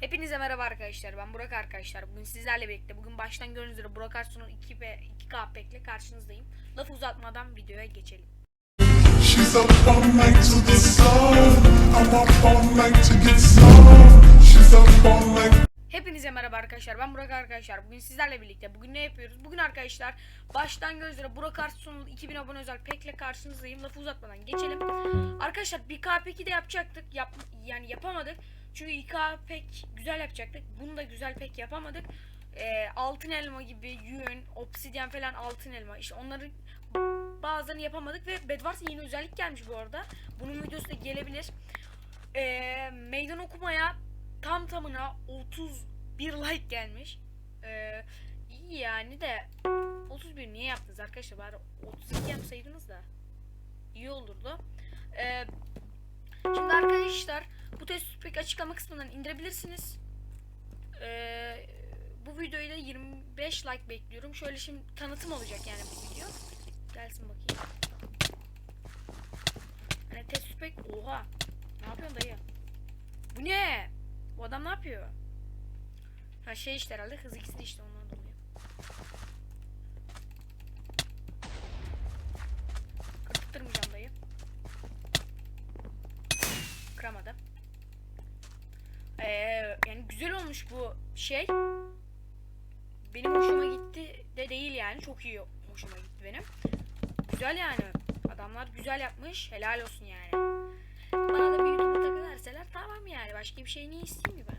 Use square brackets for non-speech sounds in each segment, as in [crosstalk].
Hepinize merhaba arkadaşlar. Ben Burak arkadaşlar. Bugün sizlerle birlikte bugün baştan gördüğünüz üzere Burak Arsun'un 2 ve 2K pekle karşınızdayım. Laf uzatmadan videoya geçelim. She's up all night to the sun. I'm up all night to get some. She's up all night. Hepinize merhaba arkadaşlar. Ben Burak arkadaşlar. Bugün sizlerle birlikte bugün ne yapıyoruz? Bugün arkadaşlar baştan üzere Burak Arsun'un 2000 abone özel pekle karşınızdayım. Lafı uzatmadan geçelim. Arkadaşlar bir K peki de yapacaktık. Yap, yani yapamadık. Çünkü 2K pek güzel yapacaktık. Bunu da güzel pek yapamadık. Ee, altın elma gibi yün, obsidyen falan altın elma. İşte onların bazılarını yapamadık ve Bedwars'a yeni özellik gelmiş bu arada. Bunun videosu da gelebilir. Ee, meydan okumaya tam tamına 31 like gelmiş. Ee, iyi yani de 31 niye yaptınız arkadaşlar? Bari 32 yapsaydınız da iyi olurdu. Ee, şimdi arkadaşlar test pek açıklama kısmından indirebilirsiniz. Ee, bu videoyu da 25 like bekliyorum. Şöyle şimdi tanıtım olacak yani bu video. Gelsin bakayım. Hani test pek oha. Ne yapıyorsun dayı? Bu ne? Bu adam ne yapıyor? Ha şey işte herhalde hız ikisi işte ondan olmuş bu şey. Benim hoşuma gitti de değil yani. Çok iyi hoşuma gitti benim. Güzel yani. Adamlar güzel yapmış. Helal olsun yani. Bana da bir YouTuber takı verseler tamam yani. Başka bir şey ne isteyeyim ki ben?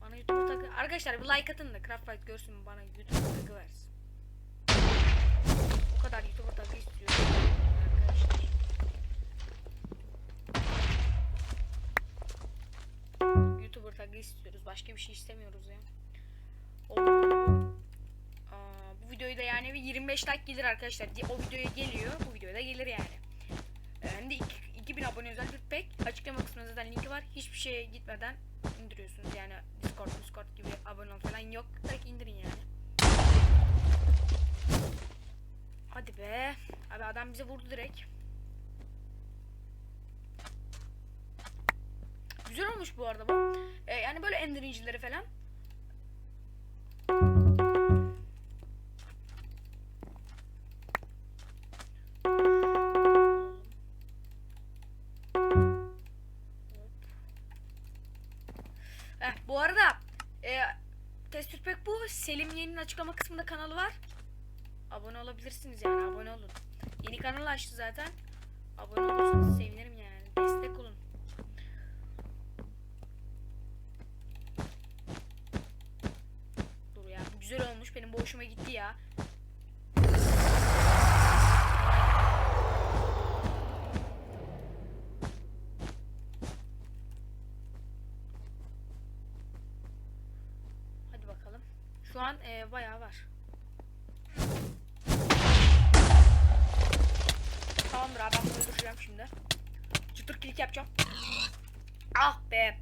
Bana YouTuber takı... Arkadaşlar bir like atın da Craftfight görsün bana YouTuber takı versin. O kadar YouTuber takı istiyorum. Başka bir şey istemiyoruz ya. Aa, bu videoyu da yani bir 25 like gelir arkadaşlar. O videoya geliyor. Bu videoya da gelir yani. Hem de iki- 2000 abone özel bir pek. Açıklama kısmında zaten linki var. Hiçbir şeye gitmeden indiriyorsunuz. Yani Discord, Discord gibi abone ol falan yok. Direkt indirin yani. Hadi be. Abi adam bize vurdu direkt. Güzel olmuş bu arada bu. Ee, yani böyle endiricileri falan. Heh, bu arada e, Test pek bu. Selim Yeni'nin açıklama kısmında kanalı var. Abone olabilirsiniz yani abone olun. Yeni kanal açtı zaten. Abone olursanız sevinirim yani. Destek olun. Benim bu hoşuma gitti ya. Hadi bakalım. Şu an e, bayağı var. Tamamdır abi ben öldüreceğim şimdi. Çıtır kilik yapacağım. Ah be.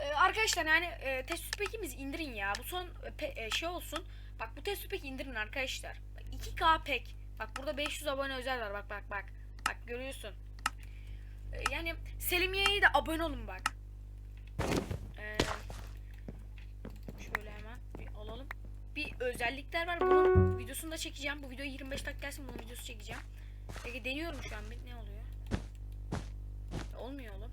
Ee, arkadaşlar yani e, test pekimizi indirin ya. Bu son e, pe- e, şey olsun. Bak bu test pek indirin arkadaşlar. Bak, 2K pek. Bak burada 500 abone özel var. Bak bak bak. Bak görüyorsun. Ee, yani Selimiye'ye de abone olun bak. Ee, şöyle hemen bir alalım. Bir özellikler var. Bunun videosunu da çekeceğim. Bu video 25 dakika gelsin. Bunun videosu çekeceğim. Peki deniyorum şu an. Bir ne oluyor? Olmuyor oğlum.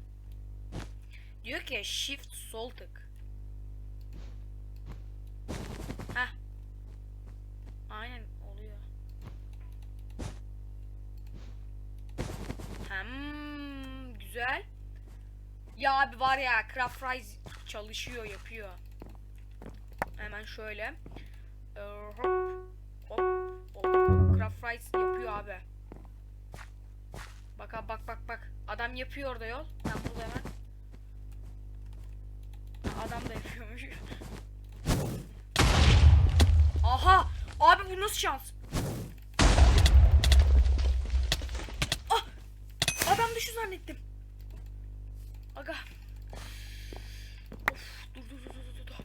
Diyor ki shift sol tık. Ya abi var ya Craft Rise çalışıyor yapıyor. Hemen şöyle. Ee, hop hop hop. Craft Rise yapıyor abi. Bak abi, bak bak bak. Adam yapıyor orada yol. Ben burada hemen. Adam da yapıyormuş. Aha! Abi bu nasıl şans? Ah! Adam düşü zannettim. Aga. Of dur dur dur dur dur.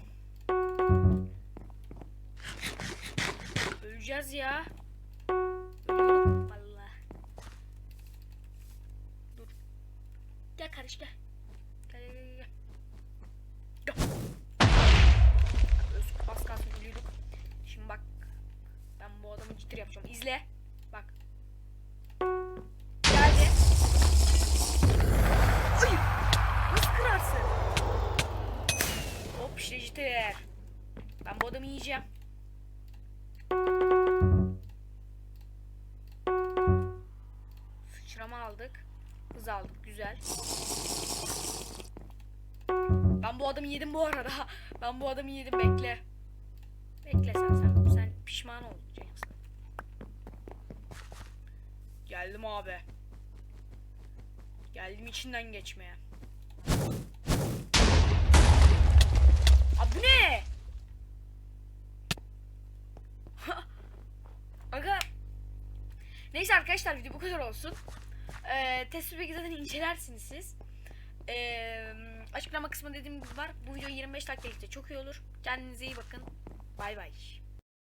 Öleceğiz ya. Ölüyorum valla. Dur. Gel kardeş gel. Gel gel gel. gel. gel. Öz, az kalsın ölüyorduk. Şimdi bak. Ben bu adamı citir yapacağım. İzle. Yiyeceğim. Sıçrama aldık. Hız aldık. Güzel. Ben bu adamı yedim bu arada. [laughs] Ben bu adamı yedim bekle. Bekle sen sen. Sen pişman olacaksın. Geldim abi. Geldim içinden geçmeye. Abi bu ne? Neyse arkadaşlar video bu kadar olsun. Ee, test süpürge zaten incelersiniz siz. Ee, açıklama kısmında dediğim gibi var. Bu video 25 dakikalıkta çok iyi olur. Kendinize iyi bakın. Bay bay.